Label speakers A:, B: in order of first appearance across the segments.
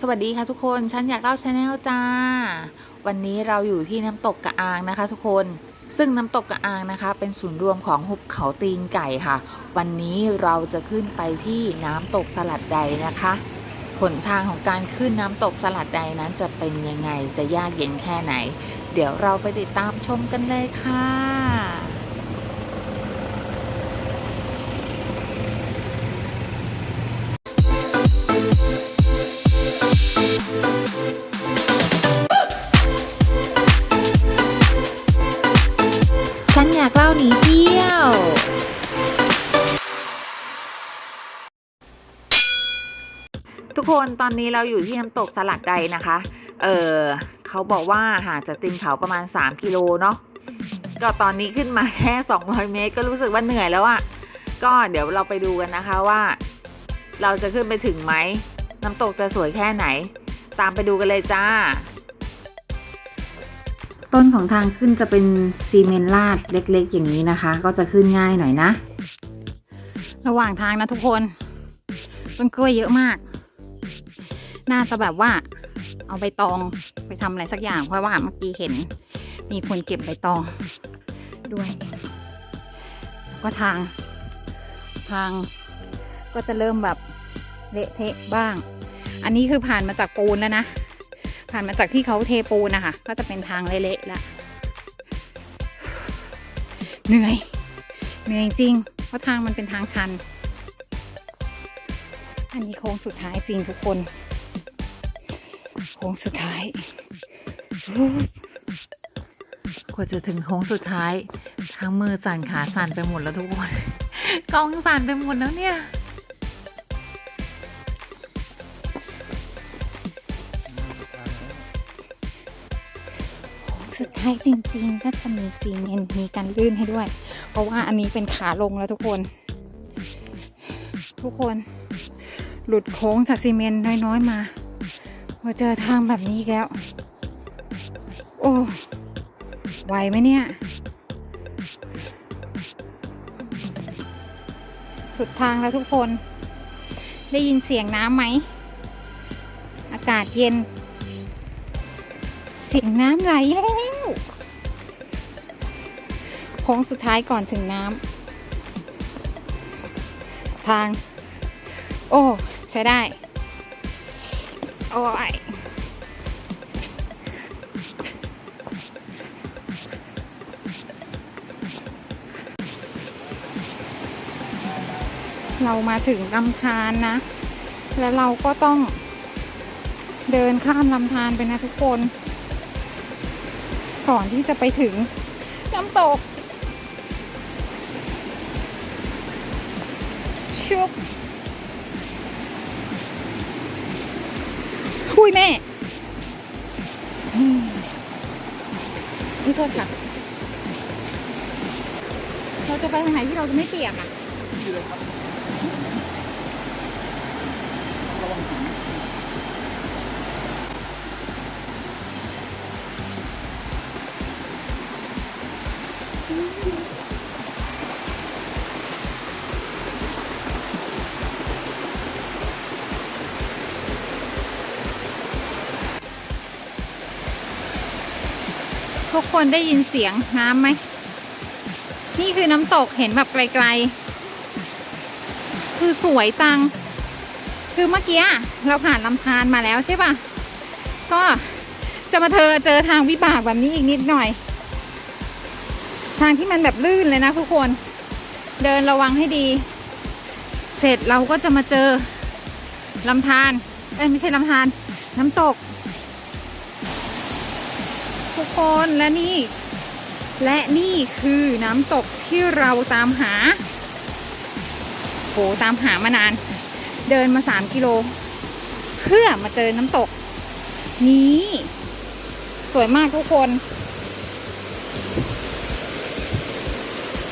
A: สวัสดีค่ะทุกคน ฉันอยากเล่าชาแนลจ้า วันนี้เราอยู่ที่น้ำตกกระอางนะคะ ทุกคน ซึ่งน้ำตกกระอางนะคะ เป็นศูนย์รวมของหุบเขาตีนไก่ค่ะ วันนี้เราจะขึ้นไปที่น้ำตกสลัดใดนะคะหนทางของการขึ้นน้ำตกสลัดใดนั้นจะเป็นยังไง จะยากเย็นแค่ไหน เดี๋ยวเราไปติดตามชมกันเลยค่ะ ทุกคนตอนนี้เราอยู่ที่น้ำตกสลัดใดนะคะ เออเขาบอกว่าห่างจากตีนเขาประมาณ 3 กิโลเนาะ ก็ตอนนี้ขึ้นมาแค่ 200 เมตร ก็รู้สึกว่าเหนื่อยแล้วอะก็เดี๋ยวเราไปดูกันนะคะว่า เราจะขึ้นไปถึงไหม น้ำตกจะสวยแค่ไหน ตามไปดูกันเลยจ้า ต้นของทางขึ้นจะเป็นซีเมนต์ลาดเล็กๆ อย่างนี้นะคะ ก็จะขึ้นง่ายหน่อยนะ
B: ระหว่างทางนะทุกคนต้นกล้วยเยอะมาก น่าจะแบบว่า เอาใบตองไปทำอะไรสักอย่าง เพราะว่าเมื่อกี้เห็น มีคนเก็บใบตองด้วยแล้วก็ทาง ทางก็จะเริ่มแบบเละเทะบ้าง อันนี้คือผ่านมาจากปูนแล้วนะ ผ่านมาจากที่เขาเทปูนนะคะ ก็จะเป็นทางเละๆแล้วเหนื่อย เหนื่อยจริง เพราะทางมันเป็นทางชัน อันนี้โค้งสุดท้ายจริงทุกคน โค้งสุดท้ายฟู๊บ
A: กว่าจะถึงโค้งสุดท้าย ทั้งมือสั่นขาสั่นไปหมดแล้วทุกคนกล้องสั่นไปหมดแล้วเนี่ย
B: โค้งสุดท้ายจริงๆ ก็จะมีซีเมนต์มีการลื่นให้ด้วย เพราะว่าอันนี้เป็นขาลงแล้วทุกคน ทุกคน หลุดโค้งจากซีเมนต์น้อยๆมา เจอทางแบบนี้แล้ว โอ้ไหวไหมเนี่ย สุดทางแล้วทุกคน ได้ยินเสียงน้ำไหม อากาศเย็น เสียงน้ำไหลแล้วโค้งสุดท้ายก่อนถึงน้ำทาง โอ้ ใช้ได้ อยเรามาถึงลำธารนะ แล้วเราก็ต้องเดินข้ามลำธารไปนะทุกคน ก่อนที่จะไปถึงน้ำตกชุบ อุ้ยแม่นี่โทษค่ะ เราจะไปทางไหนที่เราจะไม่เปียกอะ ทุกคนได้ยินเสียงน้ำไหม นี่คือน้ำตกเห็นแบบไกลๆ คือสวยจัง คือเมื่อกี้เราผ่านลำธารมาแล้วใช่ปะก็จะมาเธอเจอทางวิบากแบบนี้อีกนิดหน่อย ทางที่มันแบบลื่นเลยนะทุกคน เดินระวังให้ดี เสร็จเราก็จะมาเจอลำธารเอ้ยไม่ใช่ลำธารน้ำตก ทุกคนและนี่ และนี่คือน้ำตกที่เราตามหาโหตามหามานาน เดินมาสามกิโล เพื่อมาเจอน้ำตก นี้ สวยมากทุกคน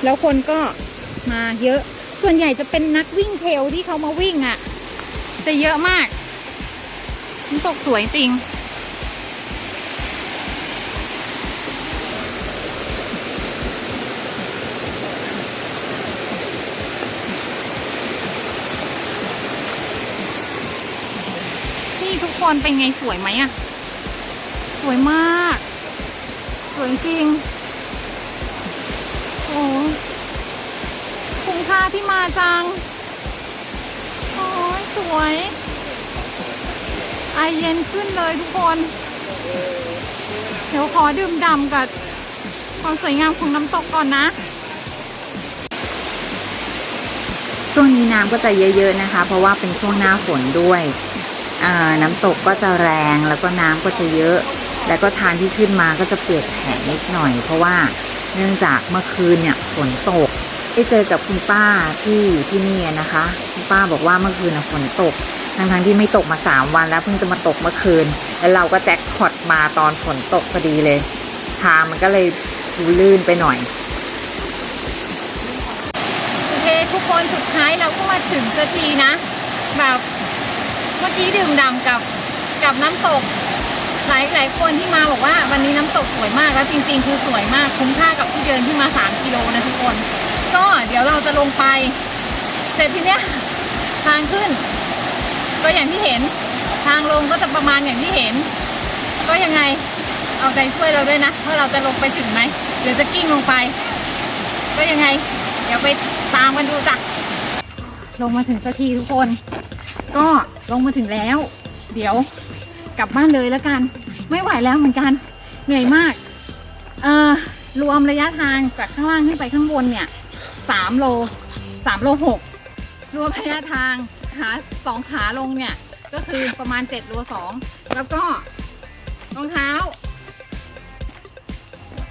B: แล้วคนก็มาเยอะ ส่วนใหญ่จะเป็นนักวิ่งเทรลที่เขามาวิ่งอะ่ะ จะเยอะมาก น้ำตกสวยจริง ทุกคนเป็นไงสวยไหมอะสวยมาก สวยจริง โอ้คุ้มค่าที่มาจัง โอ้ยสวย ไอเย็นขึ้นเลยทุกคน เดี๋ยวขอดื่มด่ำกับความสวยงามของน้ำตกก่อนนะ
A: ช่วงนี้น้ำก็จะเยอะ ๆ นะคะ เพราะว่าเป็นช่วงหน้าฝนด้วย น้ำตกก็จะแรงแล้วก็น้ำก็จะเยอะ แล้วก็ทางที่ขึ้นมาก็จะเปียกแฉะนิดหน่อย เพราะว่าเนื่องจากเมื่อคืนเนี่ยฝนตกได้เจอกับคุณป้าที่ที่นี่นะคะคุณป้าบอกว่าเมื่อคืนน่ะฝนตกทั้งๆที่ไม่ตกมาสามวันแล้วเพิ่งจะมาตกเมื่อคืน แล้วเราก็แจ็คพอตมาตอนฝนตกพอดีเลย ทางมันก็เลยดูลื่นไปหน่อย
B: โอเคทุกคนสุดท้ายเราก็มาถึงสักทีนะ แบบ มื่อกี้ดื่มด่ำกับกับน้ำตก หลายหลายคนที่มาบอกว่าวันนี้น้ำตกสวยมากแล้วจริง ๆ คือสวยมากคุ้มค่ากับที่เดินขึ้นมา 3 กิโลนะทุกคน ก็เดี๋ยวเราจะลงไป เสร็จทีเนี้ยทางขึ้น ก็อย่างที่เห็นทางลงก็จะประมาณอย่างที่เห็น ก็ยังไงเอาใจช่วยเราด้วยนะว่าเราจะลงไปถึงไหมหรือจะกิ้งลงไป ก็ยังไง เดี๋ยวไปตามกันดูจ้ะลงมาถึงสักทีทุกคน ก็ ลงมาถึงแล้ว เดี๋ยวกลับบ้านเลยแล้วกัน ไม่ไหวแล้วเหมือนกัน เหนื่อยมาก เอ่อรวมระยะทางจากข้างล่างขึ้นไปข้างบนเนี่ยสามโลสามโลหกรวมระยะทางขาสองขาลงเนี่ย ก็คือประมาณเจ็ดโลสองแล้วก็รองเท้า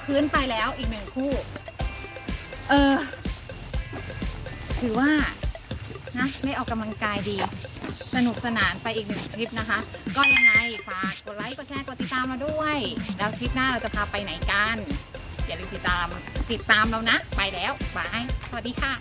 B: พื้นไปแล้วอีกหนึ่งคู่ เออ ถือว่านะได้ออกกำลังกายดี สนุกสนานไปอีกหนึ่งทริปนะคะ ก็ยังไงฝากกดไลค์กดแชร์กดติดตามเราด้วย แล้วทริปหน้าเราจะพาไปไหนกัน อย่าลืมติดตามติดตามเรานะ ไปแล้วบายสวัสดีค่ะ